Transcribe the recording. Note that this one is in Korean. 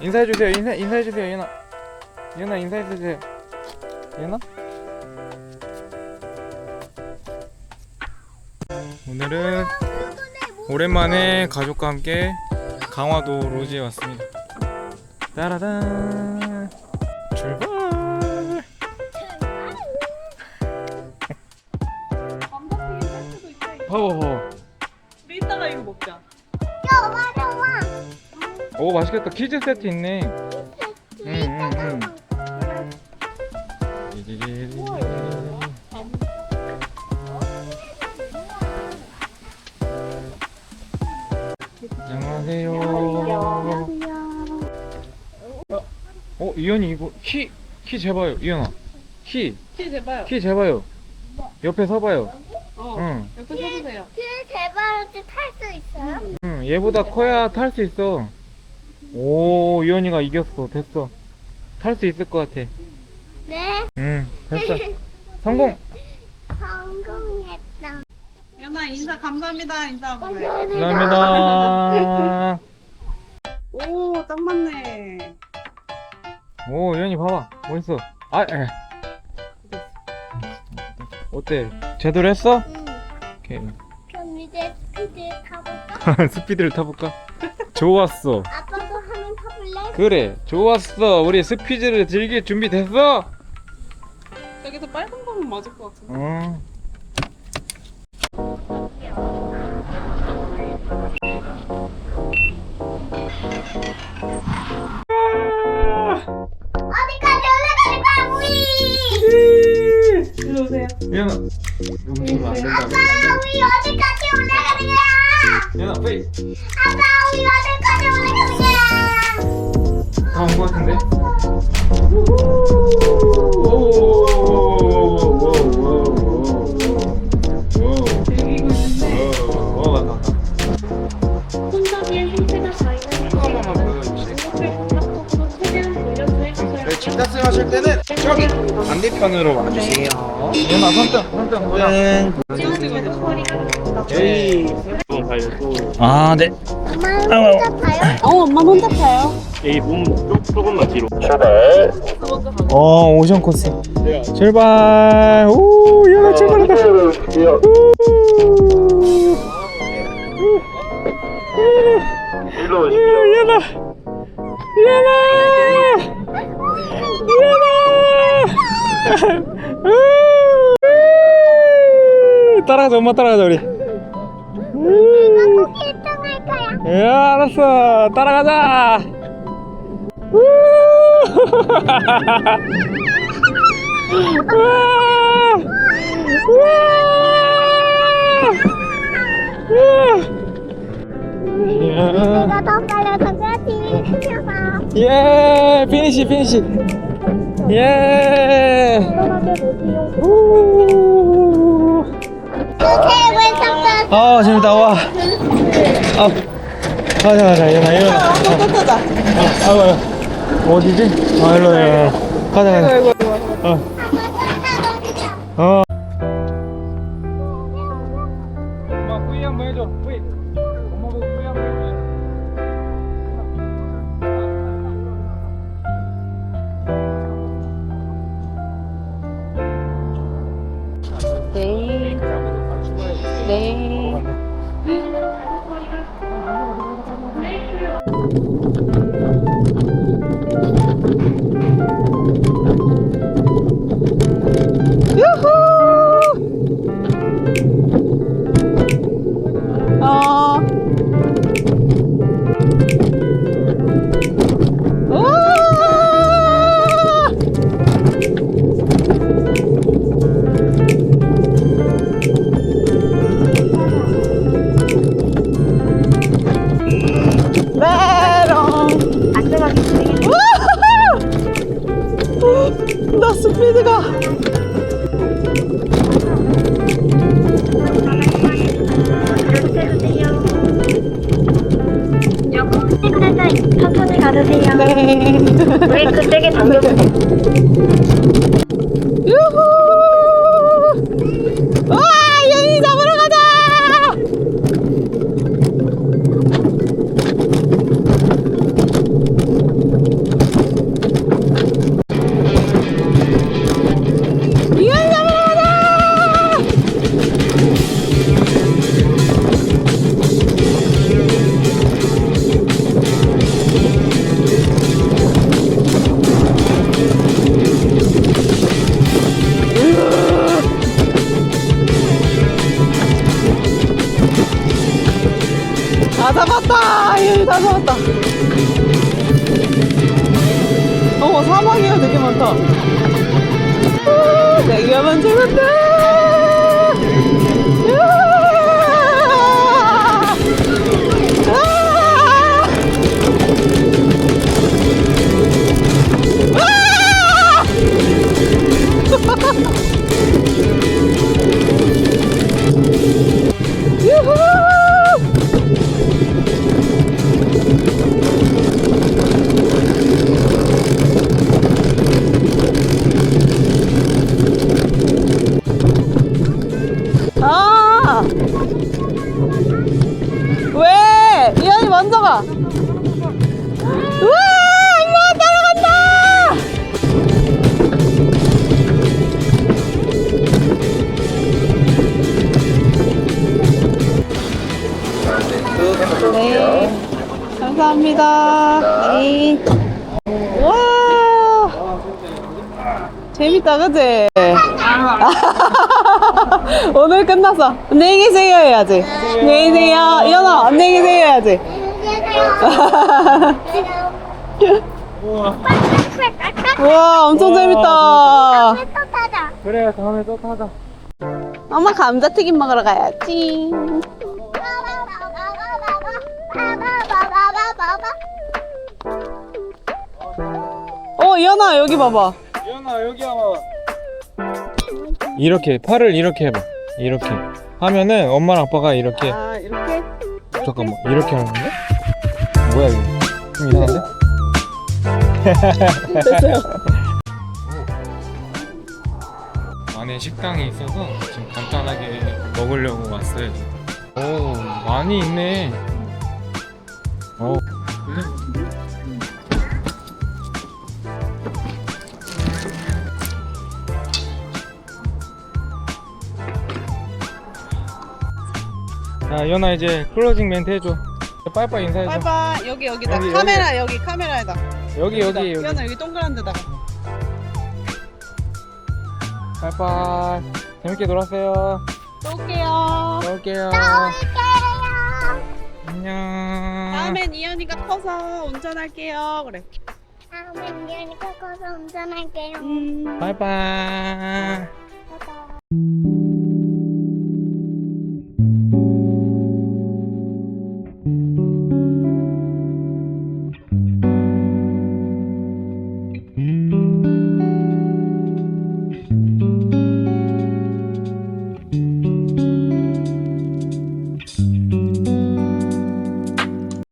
인사해주세요. 인사 인사해주세요. 예나. 예나 인사해주세요. 예나. 오늘은 오랜만에 가족과 함께 강화도 로지에 왔습니다. 따라단 출발. 봐봐 오 맛있겠다. 키즈 세트 있네. 응, 응, 응. 안녕하세요. 어, 이현이 이거 키, 키 재봐요. 이현아. 키, 키 재봐요. 키 재봐요. 옆에 서봐요. 어. 응, 옆에 서주세요. 그 대바로도 탈수 있어요? 응. 얘보다 커야 탈 수 있어. 오, 이현이가 이겼어. 됐어. 탈 수 있을 것 같아. 네. 응, 됐어. 성공! 성공했다. 연아 인사 감사합니다. 인사. 감사합니다. 오, 딱 맞네. 오, 이현이 봐봐. 멋있어. 아, 에. 어때? 제대로 했어? 응. 오케이. 그럼 이제 스피드 타볼까? 스피드를 타볼까? 좋았어. 타볼래? 그래, 좋았어. 우리 스피드를 즐길 준비 됐어? 여기서 빨간 거면 맞을 것 같은데. 응. 어디까지 올라가는 거야, 우리? 일로 오세요. 이현아. 움직이면 안 된다고. 아빠, 우리 어디까지 올라가는 거야? 이현아, 빨리. 아빠, 우리 어디까지 올라가는 거야? 다 온 것 같은데? 즐기고 있는데. 손잡이의 형태가 저희는 공격적으로 최대한 노력을 해주셔야 네, 침탑승 하실 때는 저기 반대편으로 와주세요. 이현아, 손등, 손등, 뭐야? 네. 에이. 아, 네. 엄마 혼자 봐요? 어, 엄마 혼자 타요. 여기 몸 조- 조금만 뒤로. 어, 오션 코스. 출발. 오, 이현아 출발한다. 일로 오십시오. 이현아. 이현아. 이현아. 따라가자, 엄마 따라가자 우리. 거기 1등 할 거야. 야, 알았어. 따라가자. 우! 우와! 우와! 우와! 내가 더 빨라서 그렇지. 크려봐. 예, 피니시, 피니시. 예. 우! 오케이, 왼쪽 아, 재밌다. 와. 아. 가자, 가자. 일어나, 일어나. 또 타자. 아, 아이고, 어디지? 아, 일로, 일로. 가자, 가자. 이거, 이거. 어. 어. Thank you. 브레이크 세게 당겨주세요. 유후 잡았다. 어 사막이야 되게 많다. 감사합니다. 네. 와! 재밌다, 그지? 오늘 끝났어. 안녕히 계세요 해야지. 안녕히 계세요. 이현아, 안녕히 계세요 해야지. 우와, 엄청 재밌다. 또 타자. 그래 다음에 또 타자 엄마 감자튀김 먹으러 가야지. 어, 이현아, 여기 봐봐. 이현아 여기 와봐 이렇게 팔을 이렇게 해봐 이렇게 하면은 엄마랑 아빠가 이렇게 아, 이렇게? 잠깐만 이렇게 하는 건데? 뭐야 이거 좀 이상한데? 됐어요. 안에 식당이 있어서 지금 간단하게 먹으려고 왔어요. 오, 많이 있네. 자, 연아 이제 클로징 멘트 해줘. 빠이빠이 인사해줘. 빠이빠이. 여기, 여기다. 여기, 카메라, 여기, 카메라에다. 여기 여기 여기. 이현아, 여기 동그란 데다가. 빠이빠이. 재밌게 놀았어요. 또 올게요. 또 올게요. 안녕. 다음엔 이현이가 커서 운전할게요. 그래. 다음엔 이현이가 커서 운전할게요. 음. 바이바이.